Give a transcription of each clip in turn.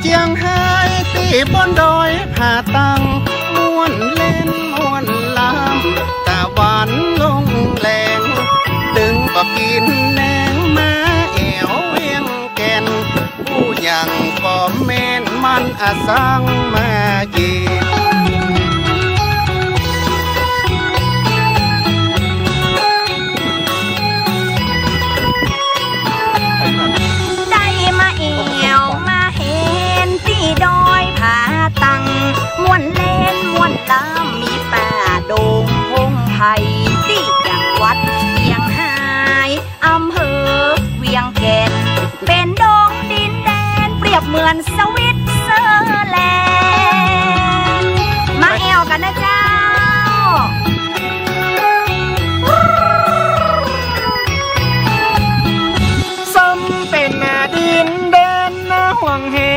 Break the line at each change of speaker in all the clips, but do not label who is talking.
เจียงไฮ้ตีบนดอยผาตังม้วนเล่นม้วนลำตะวันลงแรงดึงก็กินแนงมาแอวเวียงแก่นผู้ยังก็เมนมันอสังมาเย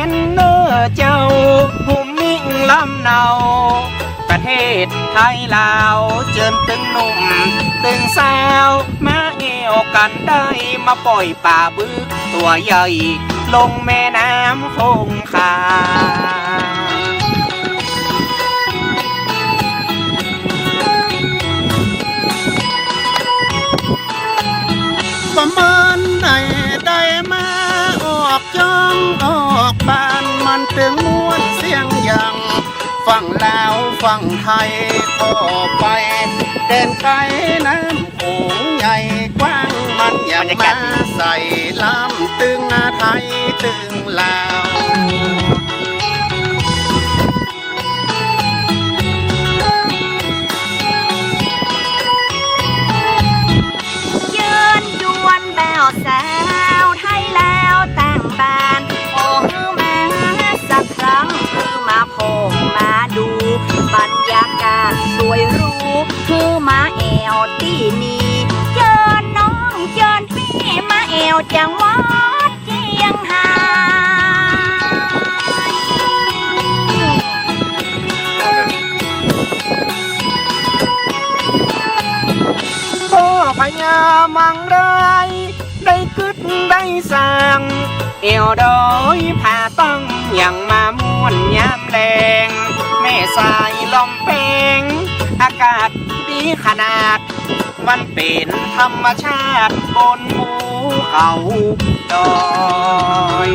น
เนื้อเจ้า
ภูมิลำเนา ประเทศไทยลาวเจิญตึงหนุ่ม ตึงสาว มาเอวกันได้มาปล่อยป่าบึกตัวใหญ่ ลงแม่น้ำคงคาประเมินได้ได้มาออกจอ องฝั่งลาวฝั่งไทยขอไปเดินไกลน้ำโขงใหญ่กว้างมันอย่างมาใส่ลำตึงไทยตึงลาว
วที่นี่เจอน้องเจอพี่มาแอวจังหวัดเชียงไฮ้
พ่อพญามังได้ได้กึดได้สั่งเอวดอยผาตั้งอย่างมาม่วนยามแรงแม่สายลมเพลงอากาศดีขนาด มันเป็นธรรมชาติบนภูเขาดอย